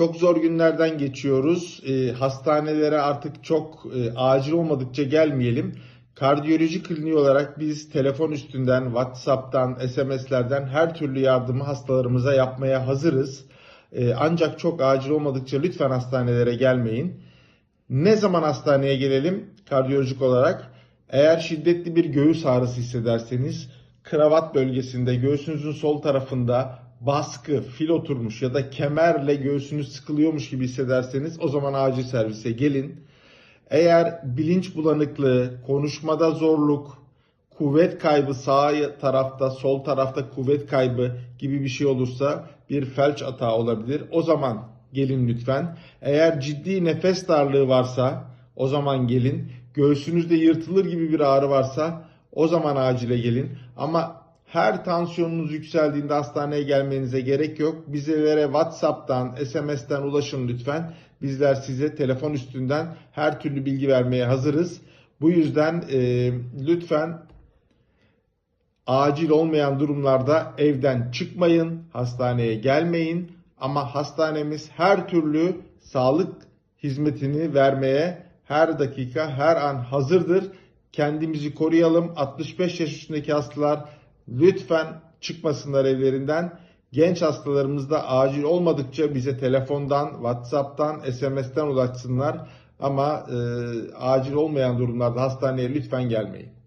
Çok zor günlerden geçiyoruz. E, hastanelere artık çok e, acil olmadıkça gelmeyelim. Kardiyoloji kliniği olarak biz telefon üstünden, WhatsApp'tan, SMS'lerden her türlü yardımı hastalarımıza yapmaya hazırız. E, ancak çok acil olmadıkça lütfen hastanelere gelmeyin. Ne zaman hastaneye gelelim kardiyolojik olarak? Eğer şiddetli bir göğüs ağrısı hissederseniz, kravat bölgesinde, göğsünüzün sol tarafında baskı, fil oturmuş ya da kemerle göğsünüz sıkılıyormuş gibi hissederseniz o zaman acil servise gelin. Eğer bilinç bulanıklığı, konuşmada zorluk, kuvvet kaybı sağ tarafta, sol tarafta kuvvet kaybı gibi bir şey olursa bir felç atağı olabilir. O zaman gelin lütfen. Eğer ciddi nefes darlığı varsa o zaman gelin. Göğsünüzde yırtılır gibi bir ağrı varsa o zaman acile gelin. Ama her tansiyonunuz yükseldiğinde hastaneye gelmenize gerek yok. Bizlere WhatsApp'tan, SMS'ten ulaşın lütfen. Bizler size telefon üstünden her türlü bilgi vermeye hazırız. Bu yüzden e, lütfen acil olmayan durumlarda evden çıkmayın, hastaneye gelmeyin. Ama hastanemiz her türlü sağlık hizmetini vermeye her dakika, her an hazırdır. Kendimizi koruyalım. 65 yaş üstündeki hastalar lütfen çıkmasınlar evlerinden. Genç hastalarımız da acil olmadıkça bize telefondan, WhatsApp'tan, SMS'ten ulaşsınlar. Ama e, acil olmayan durumlarda hastaneye lütfen gelmeyin.